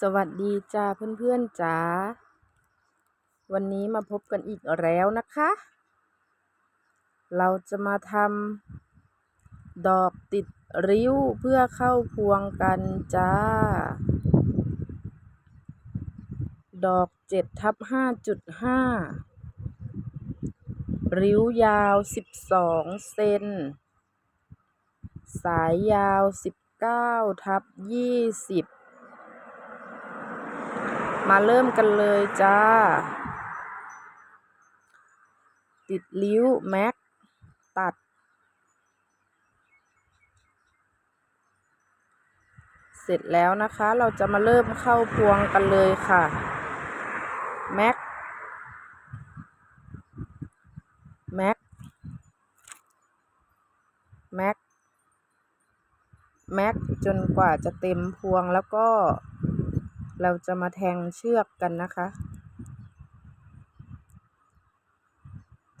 สวัสดีจ้าเพื่อนๆจ้าวันนี้มาพบกันอีกแล้วนะคะ เราจะมาทำดอกติดริ้วเพื่อเข้าพวงกันจ้า ดอกเจ็ดทับห้าจุดห้าริ้วยาวสิบสองเซนสายยาวสิบเก้าทับยี่สิบ มาเริ่มกันเลยจ้า ติดริ้ว แม็ก ตัด เสร็จแล้วนะคะ เราจะมาเริ่มเข้าพวงกันเลยค่ะ แม็ก แม็ก แม็ก แม็ก จนกว่าจะเต็มพวงแล้วก็ เราจะมาแทงเชือกกันนะคะ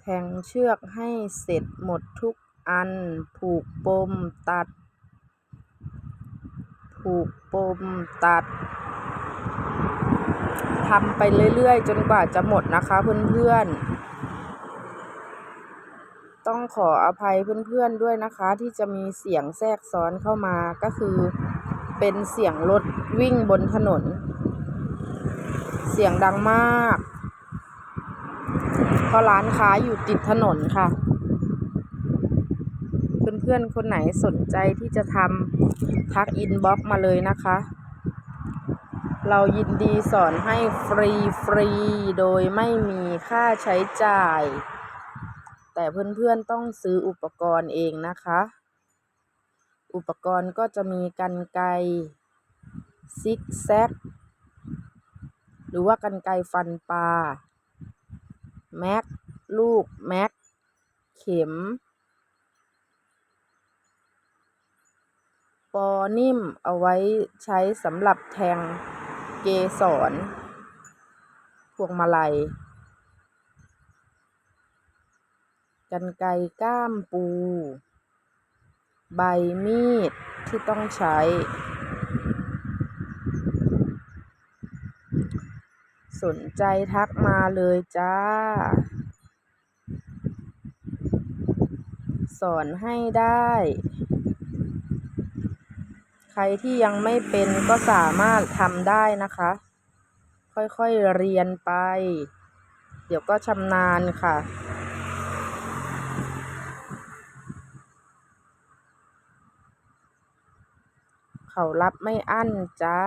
แทงเชือกให้เสร็จหมดทุกอัน ผูกปมตัด ผูกปมตัดทำไปเรื่อยๆ จนกว่าจะหมดนะคะเพื่อนๆ ต้องขออภัยเพื่อนๆด้วยนะคะที่จะมีเสียงแทรกซ้อนเข้ามาก็คือเป็นเสียงรถวิ่งบนถนน เสียงดังมาก เพราะร้านค้าอยู่ติดถนนค่ะ เพื่อนๆ คนไหนสนใจที่จะทำทักอินบ็อกมาเลยนะคะ เรายินดีสอนให้ฟรีฟรีโดยไม่มีค่าใช้จ่าย แต่เพื่อนๆต้องซื้ออุปกรณ์เองนะคะ อุปกรณ์ก็จะมีกันไกซิกแซก หรือว่ากันไกฟันปลาแม็กลูกแม็กเข็ม ปอนิ่มเอาไว้ใช้สำหรับแทงเกสรพวงมาลัย กันไกก้ามปู ใบมีดที่ต้องใช้ สนใจทักมาเลยจ้า สอนให้ได้ ใครที่ยังไม่เป็นก็สามารถทำได้นะคะ ค่อยๆเรียนไป เดี๋ยวก็ชำนาญค่ะเขารับไม่อั้นจ้า